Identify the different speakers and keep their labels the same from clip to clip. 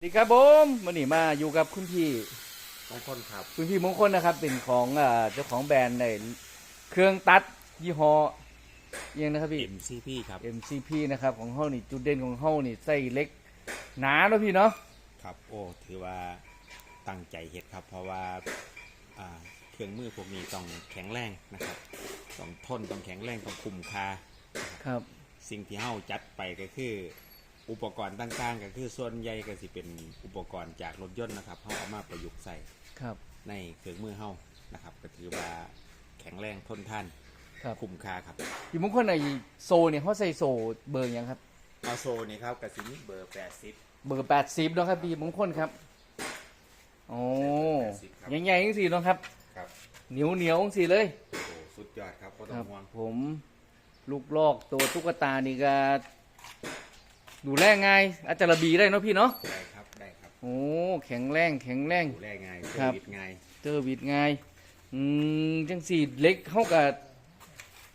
Speaker 1: สวัสดีครับผมวันนี้มาอยู่กับคุณพี่
Speaker 2: บางคนครับ
Speaker 1: คุณพี่มงคลนะครับ เป็นของอ่าเจ้าของแบรนด์ในเครื่องตัดยี่ห้อเอียงนะครับพี่
Speaker 2: MCP ครับ
Speaker 1: MCP นะครับของเฮานี่จุดเด่นของเฮานี่ไส้เล็กหนาเนาะพี่เนาะ
Speaker 2: ครับ โอ้ถือว่าตั้งใจเฮ็ดครับ เพราะว่าอ่าเครื่องมือพวกนี้ต้องแข็งแรงนะครับต้องทนต้องแข็งแรงต้องคุ้มค่า
Speaker 1: ครับ
Speaker 2: สิ่งที่เฮาจัดไปก็คือ อุปกรณ์ต่างๆก็คือส่วนใหญ่ก็สิเป็นอุปกรณ์จากรถยนต์นะครับเฮาเอามาประยุกต์ใส่
Speaker 1: ครับ
Speaker 2: ในเครื่องมือเฮานะครับก็ถือว่าแข็งแรงทนทาน
Speaker 1: ครับ
Speaker 2: คุ้มค่าครับ
Speaker 1: พี่มงคลในโซเนี่ยเขาใส่โซเบอร์หยังครับ
Speaker 2: เอาโซนี่ครับกระสินเบอร์80
Speaker 1: เบอร์80เนาะครับพี่มงคลครับโอ้
Speaker 2: 80ครับ
Speaker 1: ใหญ่ๆจังสี่เนาะครับ
Speaker 2: ครับ
Speaker 1: เหนียวเหนียวๆจังสี่เลย
Speaker 2: โอ้สุดยอดครับบ่
Speaker 1: ค
Speaker 2: ต้อ
Speaker 1: รั
Speaker 2: ง
Speaker 1: บ
Speaker 2: ห่วง
Speaker 1: ผมลูกลอกตัวตุ๊กตานี่ก็ ดูแลง่ายอาจจะระบีได้เนาะพี่เนาะ
Speaker 2: ได้ครับได้ครับ
Speaker 1: โอ้แข็งแรงแข็งแรง
Speaker 2: ดูแลง่าย
Speaker 1: ครับ
Speaker 2: เซอร์วิสง่าย
Speaker 1: เจอวิดง่ายอืมจังสี่เล็กเข้ากับ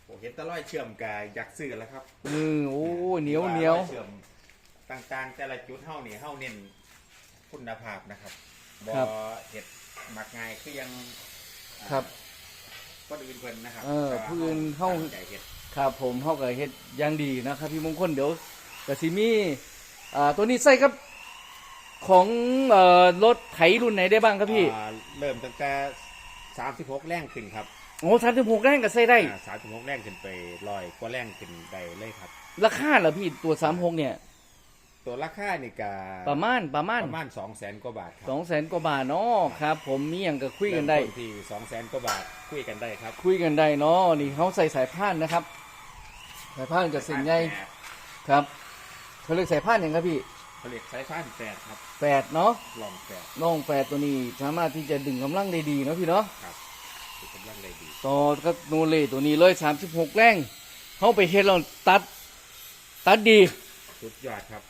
Speaker 2: โอ้เห็นแตะร้อยเชื่อมกายยักษ์ซื้อแล้วครับ
Speaker 1: มือโอ้เหนียวเหนียว
Speaker 2: ร้อเชื่อมต่างๆ แต่ละจุดเฮานี่เฮาเน้นคุณภาพนะครับบ่เห็ดหมักง่ายคือยังอ่า
Speaker 1: ครับ
Speaker 2: คนอื่นเพิ่นนะครับ
Speaker 1: เออผู้อื่นเฮา
Speaker 2: ตั้งใจเฮ็ด
Speaker 1: ครับผมเข้ากับเฮ็ดอย่างดีนะครับ พี่มงคลเดี๋ยว กสิมีอ่าตัวนี้ใส่ครับของเอ่อรถไถรุ่นไหนได้บ้างครับพี่
Speaker 2: อ่าเริ่มตั้งแต่36แรงขึ้นครับ
Speaker 1: โอ้สามสิบหกแรงก็ใส่ได้
Speaker 2: อ่า36แรงขึ้นไปร้อยกว่าแรงขึ้นได้เลยครับ
Speaker 1: ราคาเหรอพี่ตัวสามหกเนี่ย
Speaker 2: ตัวราคานี่ก็
Speaker 1: ประมาณประมาณ
Speaker 2: ประมาณ200,000กว่าบาทครั
Speaker 1: สองแสนกว่าบาทเนาะครับ ผมมีอย่างก็คุยกันได้
Speaker 2: เริ่มต้ที่200,000กว่าบาทคุยกันได้ครับ
Speaker 1: คุยกันได้เนาะนี่เขาใส่สายพานนะครับ สายพานกับสิ่งใหญ่ครับ เขาเรียกสายพานอย่างครับพี่
Speaker 2: เขาเรียกสายฟ้านแปดครับ
Speaker 1: แปดเนาะ
Speaker 2: ลองแปด
Speaker 1: น้องแปดตัวนี้สามารถที่จะดึงกำลังได้ดีเนาะพี่เนาะ
Speaker 2: ครับคือกำลังได้ดี
Speaker 1: ต่อกับโนเลตัวนี้เลยสามสิบหกแรงเขาไปเฮ็ดเราตัดตัดดี
Speaker 2: สุดยอดครับ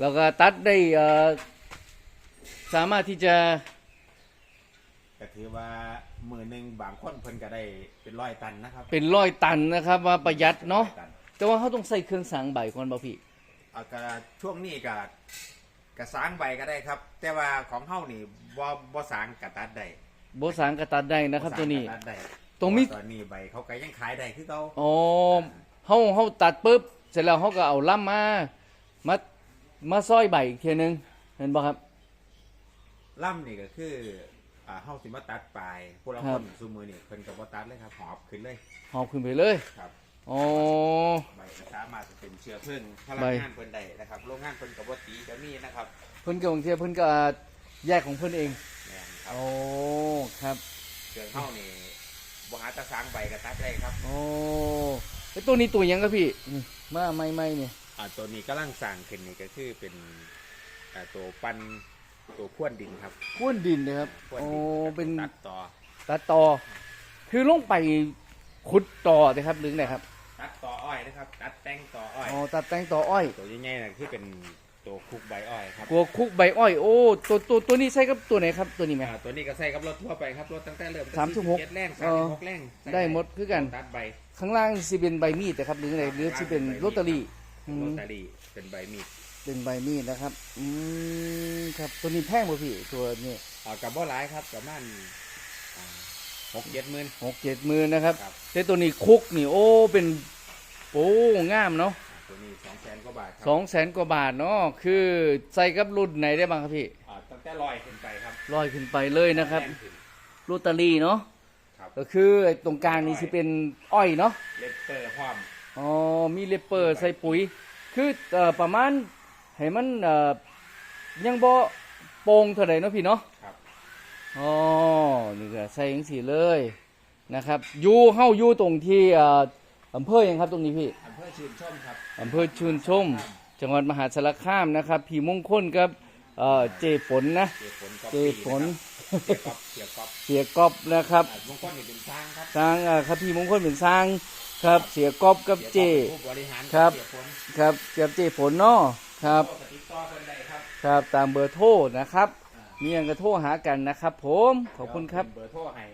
Speaker 1: แล้วก็ตัดได้เอ่อสามารถที่จะ
Speaker 2: ก็ถือว่ามือหนึ่งบางคนเพิ่นก็ได้เป็นร้อยตันนะครับ
Speaker 1: เป็นร้อยตันนะครับว่าประหยัดเนาะ
Speaker 2: ร้อยตั
Speaker 1: แต่ว่าเขาต้องใส่เครื่องสังใบก่อนบ่พี่
Speaker 2: เอาก็ช่วงนี้ก็กระสางใบก็ได้ครับ แต่ว่าของเฮานี่บ่บ่สางกระตัดได้
Speaker 1: โบสังก็ตัดได้นะครับ
Speaker 2: บ่
Speaker 1: ตัว
Speaker 2: สาง
Speaker 1: นี้
Speaker 2: กระตัดได้
Speaker 1: ตรงนี้
Speaker 2: เพาะว่าตอนนี้ใบเขาก็ยังขายได้คือเก่า
Speaker 1: อ๋อเขาเขาตัดปุ๊บ เสร็จแล้วเขาก็เอาล่ำมา มามาซอยใบอีกทีนึงเห็นบ่ครับ
Speaker 2: ล่ำนี่ก็คืออ่าเฮาสิมาตัดปลายพวกเรา
Speaker 1: ครั
Speaker 2: ค
Speaker 1: บ
Speaker 2: นซุมือนี่เพิ่นก็บ่ตัดเลยครับหอบขึ้นเลย
Speaker 1: หอบขึ้นไปเลย
Speaker 2: ครับ
Speaker 1: อ๋อ
Speaker 2: ใบก็สามารถจะเป็นเชื้อเพลิงพลัง
Speaker 1: ใบ
Speaker 2: งานเพิ่นได้นะครับโรงงานเพิ่นก็บ่ตีก็มีนะครับ
Speaker 1: เพิ่นก็บางทีเพิ่นก็แยกของเพิ่นเอง
Speaker 2: แม่นครับ
Speaker 1: โอ้ครับ
Speaker 2: เครื่องเฮานี่บ่หาแตะสางใบก็ตัดได้ครับ
Speaker 1: โอ้ไอตัวนี้ตัวหยังครับพี่นี่มาไม่ไม่เนี่ย
Speaker 2: อ่าตัวนี้กำลังสร้างขึ้นนี่ก็คือเป็นอ่าตัวปั้นตัวข้วนดินครับ
Speaker 1: ข้วนดินนะครับ
Speaker 2: ข้วน
Speaker 1: โอ้
Speaker 2: ดิน
Speaker 1: เป็น
Speaker 2: ตัดต่อ
Speaker 1: ตัดต่อ คือลงไปขุดต่อนะครับหรือไงครับ
Speaker 2: ตัดต่ออ้อย นะครับ ตัดแต่งต่ออ้อย
Speaker 1: อ๋อตัดแต่งต่ออ้อย
Speaker 2: ตัวใหญ่ๆน่ะคือเป็นตัวคุกใบอ้อยครับ
Speaker 1: กลัวคุกใบอ้อยโอ้ตัวตัวตัวนี้ใช่กับตัวไหนครับตัวนี้ไหม
Speaker 2: อ่าตัวนี้ก็ใส่กับรถทั่วไปครับรถตั้งแต่เริ่ม
Speaker 1: สามสิบหก
Speaker 2: เจ็ดแรง
Speaker 1: เอ
Speaker 2: สาม
Speaker 1: อ
Speaker 2: สิบหกแรงใส่
Speaker 1: ได้หมดคือกัน
Speaker 2: ตัดใบ
Speaker 1: ข้างล่างสิเป็นใบมีดนะครับหรือไงหรือสิเป็นลอตเตอรี่อื
Speaker 2: โร
Speaker 1: ม
Speaker 2: ตารี่เป็นใบมีด
Speaker 1: เป็นใบมีดนะครับอืมครับตัวนี้แพงป่ะพี่ตัวนี้
Speaker 2: อ่ากับบ่หลายครับประมาณอ่าหกเจ็ดหมื่น
Speaker 1: หกเจ็ดหมื่นนะครับ
Speaker 2: ครับ
Speaker 1: แต่ตัวนี้คุกนี่โอ้เป็น โอ้งามเนาะ
Speaker 2: อ่าตัวนี้สองแสนกว่าบาทครั
Speaker 1: สองแสนกว่าบาทเนาะคือใส่กับรุ่นไหนได้บ้างครับพี่
Speaker 2: อ่าตั้งแต่ลอยขึ้นไปครับ
Speaker 1: ร้อยขึ้นไปเลยนะครับ
Speaker 2: แงขึ้น
Speaker 1: ลอตเตอรี่เนาะ
Speaker 2: ครับ
Speaker 1: ก็คือไอ้ตรงกลางนี่สิเป็นอ้อยเนาะ
Speaker 2: เลปเตอร์พร้อม
Speaker 1: อ๋อมีเลปเปอร์ใส่ปุ๋ย คือเอ่อประมาณให้มันเอ่อยังบ่โป่งเท่าไหร่เนาะพี่เนาะ
Speaker 2: ครับ
Speaker 1: อ๋อนี่ก็ใส่จังสีเลยนะครับ อยู่เฮาอยู่ตรงที่เอ่อ อำเภอหยังครับตรงนี้พี่
Speaker 2: อำเภอชื่นชมครับ
Speaker 1: อำเภอชื่นชม จังหวัดมหาสารคามนะครับ พี่มงคลกับเอ่อเจฝนนะ
Speaker 2: เจฝนก็
Speaker 1: เจฝน
Speaker 2: เจียกอบเจียกอบ
Speaker 1: เสียกอบนะครับ
Speaker 2: อ่ามงคลนี่เป็นช้างครับ
Speaker 1: สร้างเอ่อครับพี่มงคลเป็นสร้างครับ เสียกอบกับเจ
Speaker 2: สียอบเป็นผู้บริหาร
Speaker 1: ครับ
Speaker 2: เจียฝน
Speaker 1: ครับเกับเจฝนเนาะครับ
Speaker 2: โทรติดต่อคนใดครับ
Speaker 1: ครับตามเบอร์โทรนะครับ มีอย่างก็โทรหากันนะครับ ผมขอบคุณครับ
Speaker 2: เดี๋ยวเบอร์โทรให้